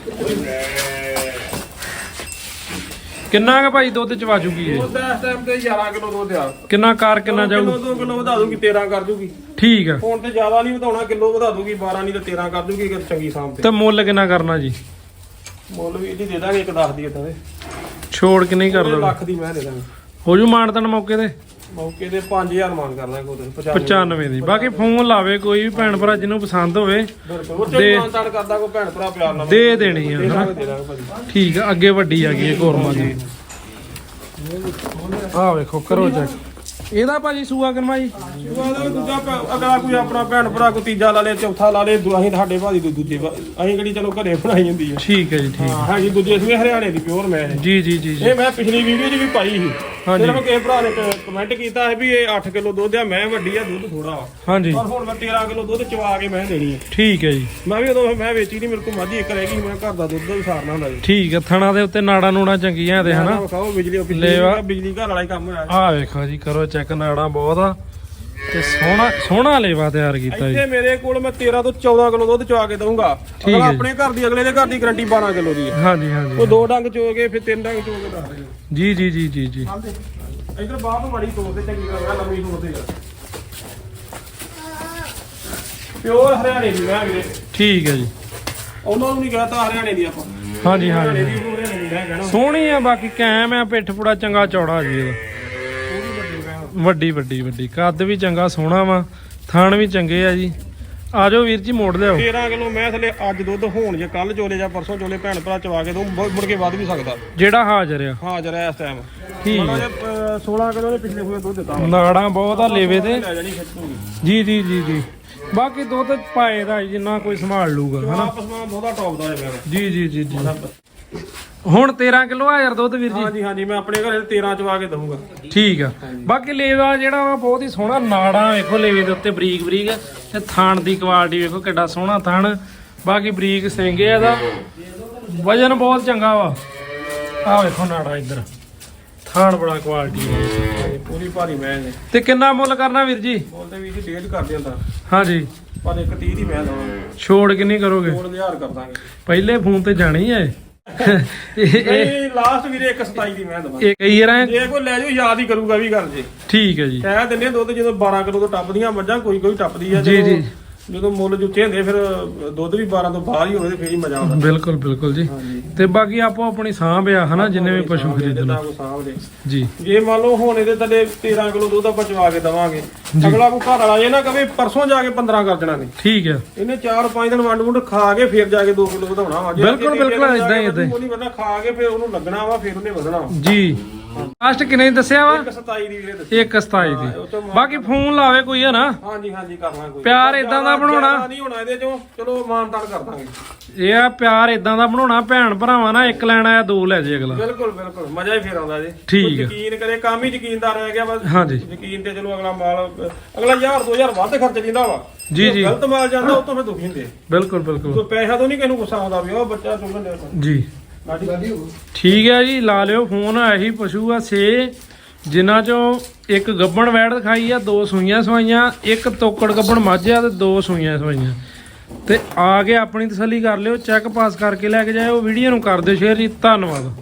Speaker 1: ਕਿੰਨਾ ਕੁ ਭਾਈ ਦੁੱਧ ਚ ਵਾਜੂਗੀ ਇਹ?
Speaker 2: ਉਹਦਾ ਇਸ ਟਾਈਮ ਤੇ 11 ਕਿਲੋ ਦੁੱਧ ਆ।
Speaker 1: ਕਿੰਨਾ ਕਾਰ ਕਿੰਨਾ ਜਾਊ?
Speaker 2: ਕਿਲੋ 2 ਕਿਲੋ ਵਧਾ ਦੂਗੀ 13 ਕਰ ਦੂਗੀ।
Speaker 1: ਠੀਕ ਆ।
Speaker 2: ਹੁਣ ਤੇ ਜ਼ਿਆਦਾ ਨਹੀਂ ਵਧਾਉਣਾ ਕਿਲੋ ਵਧਾ ਦੂਗੀ 12 ਨਹੀਂ ਤੇ 13 ਕਰ ਦੂਗੀ ਅਗਰ ਚੰਗੀ ਸਾਂਭ ਤੇ।
Speaker 1: ਤੇ ਮੁੱਲ ਕਿੰਨਾ ਕਰਨਾ ਜੀ?
Speaker 2: ਮੁੱਲ ਵੀ ਇਹਦੀ ਦੇ ਦਾਂਗੇ ਇੱਕ 10 ਦੀ ਇਦਾਂ ਦੇ।
Speaker 1: ਛੋੜ ਕਿ ਨਹੀਂ ਕਰ ਦੋ
Speaker 2: ਲੱਖ ਦੀ ਮੈਂ ਦੇ ਦਾਂਗੇ।
Speaker 1: ਹੋ ਜੂ ਮਾਨਤਨ ਮੌਕੇ ਤੇ?
Speaker 2: ਮੌਕੇ ਤੇ 5000 ਮਾਨ ਕਰ ਦਾਂਗੇ ਉਹਦੇ
Speaker 1: 95 ਦੀ। ਬਾਕੀ ਫੋਨ ਲਾਵੇ ਕੋਈ ਵੀ ਭੈਣ ਭਰਾ ਜਿਹਨੂੰ ਪਸੰਦ ਹੋਵੇ
Speaker 2: ਉਹ ਤੇ ਮਾਨਤਾਨ ਕਰਦਾ ਕੋਈ ਭੈਣ ਭਰਾ ਪਿਆਰ ਨਾਲ
Speaker 1: ਦੇ ਦੇਣੀ ਆ ਹਨਾ? ਠੀਕ ਆ ਅੱਗੇ ਵੱਡੀ ਆ ਗਈ ਇਹ ਕੋਰਮਾ ਦੀ। ਆ ਵੇਖੋ ਕਰੋ ਚੈੱਕ ਇਹਦਾ ਭਾਜੀ ਸੂਆ ਕਰਮਾ ਜੀ?
Speaker 2: ਉਹਦਾ ਦੂਜਾ ਭੈ- ਅਗਲਾ ਕੋਈ ਆਪਣਾ ਭੈਣ ਭਰਾ ਕੋਈ ਤੀਜਾ ਲਾ ਲੇ ਚੌਥਾ ਲਾ ਲੇ ਦੂ- ਅਸੀਂ ਸਾਡੇ ਭਾਜੀ ਦੇ ਦੂਜੇ ਭਾ- ਅਸੀਂ ਕਿਹੜੀ ਚਲੋ ਘਰੇ ਬਣਾਈ ਜਾਂਦੀ ਹੈ
Speaker 1: ਠੀਕ ਹੈ ਜੀ ਠੀਕ।
Speaker 2: ਹਾਂ ਹਾਂਜੀ ਦੂਜੇ ਸੂਏ ਹਰਿਆਣੇ ਦੀ ਪਿਓਰ ਮੈਂ ਇਹ
Speaker 1: ਜੀ ਜੀ ਜੀ ਜੀ।
Speaker 2: ਇਹ ਮੈਂ ਪਿਛਲੀ ਵੀਡੀਓ 'ਚ ਵੀ ਪਾਈ ਸੀ।
Speaker 1: ਹਾਂਜੀ।
Speaker 2: ਸਿਰਫ ਕਿਸੇ ਭਰਾ ਨੇ ਕਮੈਂਟ ਕੀਤਾ ਹੈ ਵੀ ਇਹ 8 ਕਿਲੋ ਦੁੱਧ ਆ ਮੈਂ ਵੱਡੀ ਆ ਦੁੱਧ ਥੋੜਾ ਵਾ।
Speaker 1: ਹਾਂਜੀ।
Speaker 2: ਪਰ ਹੁਣ ਮੈਂ 13 ਕਿਲੋ ਦੁੱਧ ਚਵਾ ਕੇ ਮੈਂ ਦੇਣੀ ਹੈ
Speaker 1: ਠੀਕ ਹੈ ਜੀ।
Speaker 2: ਮੈਂ ਵੀ ਉਦੋਂ ਮੈਂ ਵੇਚੀ ਨਹੀਂ ਮੇਰੇ ਕੋਲ ਮਾਝੀ ਇੱਕ ਰਹਿ ਗਈ ਮੈਂ ਘਰ ਦਾ ਦੁੱਧ ਵੀ ਸਾਰਨਾ ਹੁੰਦਾ ਜੀ।
Speaker 1: ਠੀਕ ਹੈ ਥਣਾ ਦੇ ਉੱਤੇ ਨਾੜਾ ਨੂੜਾ ਚੰਗੀਆਂ ਇਹਦੇ ਹਨਾ?
Speaker 2: ਵਿਖਾਓ ਬਿਜਲੀ ਉਹ
Speaker 1: ਲੈ ਵਾ।
Speaker 2: ਬਿਜਲੀ ਬਿਜਲੀ ਘਰ ਵਾਲਾ ਹੀ ਕੰਮ ਹੋਇਆ।
Speaker 1: ਆ ਵੇਖੋ ਜੀ ਕਰੋ ਚੈੱਕ ਨਾੜਾ ਬਹੁਤ ਆ। ਤੇ ਸੋਹਣਾ ਸੋਹਣਾ ਲੇਵਾ ਤਿਆਰ ਕੀਤਾ ਜੀ।
Speaker 2: ਇੱਥੇ ਮੇਰੇ ਕੋਲ ਮੈਂ 13 ਤੋਂ 14 ਕਿਲੋ ਦੁੱਧ ਚਵਾ ਕੇ ਦਊਂਗਾ। ਅਗਲਾ। ਆਪਣੇ ਘਰ ਦੀ ਅਗਲੇ ਦੇ ਘਰ ਦੀ ਗਾਰੰਟੀ 12 ਕਿਲੋ ਦੀ ਹੈ।
Speaker 1: ਹਾਂਜੀ ਹਾਂਜੀ।
Speaker 2: ਉਹ ਦੋ ਡੰਗ ਚੋ ਕੇ ਫਿਰ ਤਿੰਨ ਡੰਗ ਚੋ ਕੇ ਦੱਸ ਦੇ
Speaker 1: ਜੀ ਜੀ ਜੀ ਜੀ ਜੀ।
Speaker 2: ਇਧਰ ਬਾਹਰ ਬੜੀ ਤੋੜ ਤੇ ਚੰਗੀ ਤਰ੍ਹਾਂ ਲੰਮੀ ਤੋੜ ਤੇ ਯਾਰ ਪਿਓਰ ਹਰਿਆਣੇ ਦੀ ਮੈਂ ਵੀਰੇ।
Speaker 1: ਠੀਕ ਹੈ ਜੀ।
Speaker 2: ਉਹਨਾਂ ਨੂੰ ਨਹੀਂ ਕਹਤਾ ਹਰਿਆਣੇ ਦੀ ਆਪਾਂ।
Speaker 1: ਹਾਂਜੀ ਹਾਂਜੀ। ਸੋਹਣੀ ਆ ਬਾਕੀ ਕੈਮ ਆ ਪਿੱਠ ਪੂੜਾ ਚੰਗਾ ਚੌੜਾ ਜੀ ਇਹਦਾ। ਵੱਡੀ ਵੱਡੀ ਵੱਡੀ। ਕੱਦ ਵੀ ਚੰਗਾ ਸੋਹਣਾ ਵਾ। ਥਣ ਵੀ ਚੰਗੇ ਆ ਜੀ। ਆ ਜਾਓ ਵੀਰ ਜੀ ਮੋੜ ਲਿਆਓ।
Speaker 2: 13 ਕਿਲੋ ਮੈਂ ਥਲੇ ਅੱਜ ਦੁੱਧ ਹੋਣ ਜੇ ਕੱਲ ਚੋਲੇ ਜਾਂ ਪਰਸੋਂ ਚੋਲੇ ਭੈਣ ਭਰਾ ਚਵਾ ਕੇ ਦੋ ਮੁੜ ਕੇ ਵੱਧ ਵੀ ਸਕਦਾ।
Speaker 1: ਜਿਹੜਾ ਹਾਜ਼ਰ ਆ।
Speaker 2: ਹਾਜ਼ਰ ਹੈ ਇਸ ਟਾਈਮ
Speaker 1: ਠੀਕ ਹੈ?
Speaker 2: ਦੇ 16 ਕਿਲੋ ਦੇ ਪਿਛਲੇ ਹੋਏ ਦੁੱਧ ਦਿੱਤਾ।
Speaker 1: ਨਾੜਾਂ ਬਹੁਤ ਆ ਲੇਵੇ ਤੇ ਜੀ ਜੀ ਜੀ ਜੀ। ਬਾਕੀ ਦੁੱਧ ਪਾਏ ਦਾ ਜਿੰਨਾ ਕੋਈ ਸੰਭਾਲ ਲੂਗਾ ਹਨਾ?
Speaker 2: ਆਪਸ ਵਿੱਚ ਬਹੁਤਾ ਟੌਪ ਦਾ ਹੈ
Speaker 1: ਜੀ ਜੀ ਜੀ ਜੀ। ਹੁਣ 13 ਕਿਲੋ ਆ ਯਾਰ ਦੁੱਧ ਵੀਰ ਜੀ।
Speaker 2: ਹਾਂਜੀ ਹਾਂਜੀ ਮੈਂ ਆਪਣੇ ਘਰੇ 13 ਚਵਾ ਕੇ ਦਊਂਗਾ।
Speaker 1: ਠੀਕ ਆ। ਬਾਕੀ ਲੇਵਾ ਜਿਹੜਾ ਵਾ ਬਹੁਤ ਹੀ ਸੋਹਣਾ ਨਾੜਾਂ ਵੇਖੋ ਲੇਵੇ ਦੇ ਉੱਤੇ ਬਰੀਕ ਬਰੀਕ। ਤੇ ਥਣ ਦੀ ਕੁਆਲਿਟੀ ਵੇਖੋ ਕਿੱਡਾ ਸੋਹਣਾ ਥਣ। ਬਾਕੀ ਬਰੀਕ ਸਿੰਗੇ ਇਹਦਾ। ਵਜਨ ਬਹੁਤ ਚੰਗਾ ਵਾ। ਆ ਵੇਖੋ ਨਾੜਾ ਇੱਧਰ। ਥਣ ਬੜਾ ਕੁਆਲਿਟੀ
Speaker 2: ਹਾਂਜੀ, ਪੂਰੀ ਭਾਰੀ ਮੈਂ ਨੇ।
Speaker 1: ਤੇ ਕਿੰਨਾ ਮੁੱਲ ਕਰਨਾ ਵੀਰ ਜੀ?
Speaker 2: ਬੋਲਦੇ ਵੀ ਜੀ ਡੇਢ ਕਰ ਦਿੰਦਾ
Speaker 1: ਹਾਂਜੀ।
Speaker 2: ਪਰ ਇੱਕ 30 ਦੀ ਮੈਂ ਦਵਾਂਗਾ।
Speaker 1: ਛੋੜ ਕਿੰਨੀ ਕਰੋਗੇ?
Speaker 2: 4000 ਕਰ ਦਾਂਗੇ।
Speaker 1: ਪਹਿਲੇ ਫੋਨ ਤੇ ਜਾਣੀ ਹੈ ਇਹ
Speaker 2: ਨਹੀਂ ਲਾਸਟ ਵੀਰੇ ਇੱਕ 27 ਦੀ ਮੈਂ ਦਵਾਂਗਾ
Speaker 1: ਇਹ ਕਈ ਰਾਂ
Speaker 2: ਜੇ ਕੋਈ ਲੈ ਜਾਓ ਯਾਦ ਹੀ ਕਰੂਗਾ ਵੀ ਗੱਲ ਜੀ।
Speaker 1: ਠੀਕ ਹੈ ਜੀ।
Speaker 2: ਕਹਿ ਦਿੰਦੇ ਦੁੱਧ ਜਦੋਂ 12 ਕਿਲੋ ਤੋਂ ਟੱਪਦੀਆਂ ਮੱਝਾਂ ਕੋਈ ਕੋਈ ਟੱਪਦੀ ਆ
Speaker 1: ਜੀ, ਜੀ।
Speaker 2: ਜਦੋਂ ਮੁੱਲ ਜੁੱਤੇ ਹੁੰਦੇ ਫਿਰ ਦੁੱਧ ਵੀ 12 ਤੋਂ ਬਾਹਰ ਹੀ ਹੋਵੇ ਤੇ ਫੇਰ ਹੀ ਮਜ਼ਾ ਆਉਂਦਾ।
Speaker 1: ਬਿਲਕੁਲ ਬਿਲਕੁਲ ਜੀ। ਤੇ ਬਾਕੀ ਆਪੋ ਆਪਣੀ ਸਾਂਭ ਆ ਹਨਾ ਜਿੰਨੇ ਵੀ ਪਸ਼ੂ ਖਰੀਦਣ। ਜੀ।
Speaker 2: ਜੇ ਮੰਨ ਲਓ ਹੁਣ ਇਹਦੇ ਥੱਲੇ 13 ਕਿਲੋ ਦੁੱਧ ਆਪਾਂ ਚਵਾ ਕੇ ਦਵਾਂਗੇ। ਅਗਲਾ ਕੋ ਘਰ ਵਾਲਾ ਇਹ ਨਾ ਕਵੇ ਪਰਸੋਂ ਜਾ ਕੇ 15 ਕਰ ਦੇਣਾ ਨੇ
Speaker 1: ਠੀਕ ਹੈ
Speaker 2: ਇਹਨੇ 4-5 ਦਿਨ ਵੰਡ ਵੰਡ ਖਾ ਕੇ ਫਿਰ ਜਾ ਕੇ 2 ਕਿਲੋ ਵਧਾਉਣਾ ਵਾ। ਜੇ
Speaker 1: ਬਿਲਕੁਲ, ਬਿਲਕੁਲ, ਏਦਾਂ ਹੀ, ਏਦਾਂ ਹੀ।
Speaker 2: ਨਹੀਂ ਖਾ ਕੇ ਫਿਰ ਉਹਨੂੰ ਲੱਗਣਾ ਵਾ ਫਿਰ ਉਹਨੇ ਵਧਣਾ।
Speaker 1: ਜੀ। ਲਾਸਟ ਕਿੰਨੇ ਦੀ ਦੱਸਿਆ ਵਾ?
Speaker 2: ਇੱਕ 27 ਦੀ ਵੀਰੇ ਦੱਸੀ।
Speaker 1: 127
Speaker 2: ਹਾਂ, ਉਹ ਤੋਂ
Speaker 1: ਦੀ ਬਾਕੀ ਫੋਨ ਲਾਵੇ ਕੋਈ ਹੈ ਨਾ?
Speaker 2: ਹਾਂਜੀ ਹਾਂਜੀ ਕਰਨਾ ਕੋਈ।
Speaker 1: ਪਿਆਰ ਏਦਾਂ ਦਾ ਬਣਾਉਣਾ।
Speaker 2: ਜ਼ਿਆਦਾ ਨਹੀਂ ਹੋਣਾ ਇਹਦੇ ਚੋਂ। ਚਲੋ ਮਾਨਤਾਨ ਕਰ ਦਾਂਗੇ।
Speaker 1: ਇਹ ਆ ਪਿਆਰ ਇਦਾਂ ਦਾ ਬਣਾਉਣਾ ਭੈਣ ਭਰਾਵਾਂ ਨਾਲ ਇੱਕ ਲੈਣ ਆਇਆ ਦੋ ਲੈ ਜੇ ਅਗਲਾ।
Speaker 2: ਬਿਲਕੁਲ ਬਿਲਕੁਲ। ਮਜ਼ਾ ਹੀ ਫੇਰ ਆਉਂਦਾ ਜੀ।
Speaker 1: ਠੀਕ
Speaker 2: ਕੋਈ
Speaker 1: ਹੈ।
Speaker 2: ਯਕੀਨ ਕਰੇ ਕੰਮ ਹੀ ਯਕੀਨਦਾਰ ਰਹਿ ਗਿਆ ਬਸ।
Speaker 1: ਹਾਂਜੀ।
Speaker 2: ਯਕੀਨ ਤੇ ਚਲੋ ਅਗਲਾ ਮਾਲ ਅਗਲਾ 1000 2000 ਵੱਧ ਖਰਚ ਦਿੰਦਾ ਵਾ।
Speaker 1: ਜੀ,
Speaker 2: ਜੋ
Speaker 1: ਜੀ।
Speaker 2: ਗਲਤ ਮਾਲ ਜਾਂਦਾ ਉਹ ਤੋਂ ਫਿਰ ਦੁਖੀ ਹੁੰਦੇ।
Speaker 1: ਬਿਲਕੁਲ ਬਿਲਕੁਲ।
Speaker 2: ਕੋਈ ਪੈਸਾ ਤੋਂ ਨਹੀਂ ਕਿਸੇ ਨੂੰ ਗੁੱਸਾ ਆਉਂਦਾ ਵੀ ਉਹ ਬੱਚਾ ਚੁੱਕਣ ਦੇ
Speaker 1: ਜੀ। ਠੀਕ ਹੈ ਜੀ, ਲਾ ਲਿਓ ਫੋਨ, ਇਹੀ ਪਸ਼ੂ ਆ ਸੇ। ਜਿਨ੍ਹਾਂ ਚੋਂ ਇੱਕ ਗੱਬਣ ਵੈੜ ਦਿਖਾਈ ਆ, ਦੋ ਸੂਈਆਂ ਸਵਾਈਆਂ, ਇੱਕ ਤੋਕੜ ਗੱਬਣ ਮੱਝ ਆ ਤੇ ਦੋ ਸੂਈਆਂ ਸਵਾਈਆਂ। ਤੇ ਆ ਕੇ ਆਪਣੀ ਤਸੱਲੀ ਕਰ ਲਿਓ, ਚੈੱਕ ਪਾਸ ਕਰਕੇ ਲੈ ਕੇ ਜਾਇਓ, ਵੀਡੀਓ ਨੂੰ ਕਰ ਦਿਓ ਸ਼ੇਅਰ ਜੀ, ਧੰਨਵਾਦ।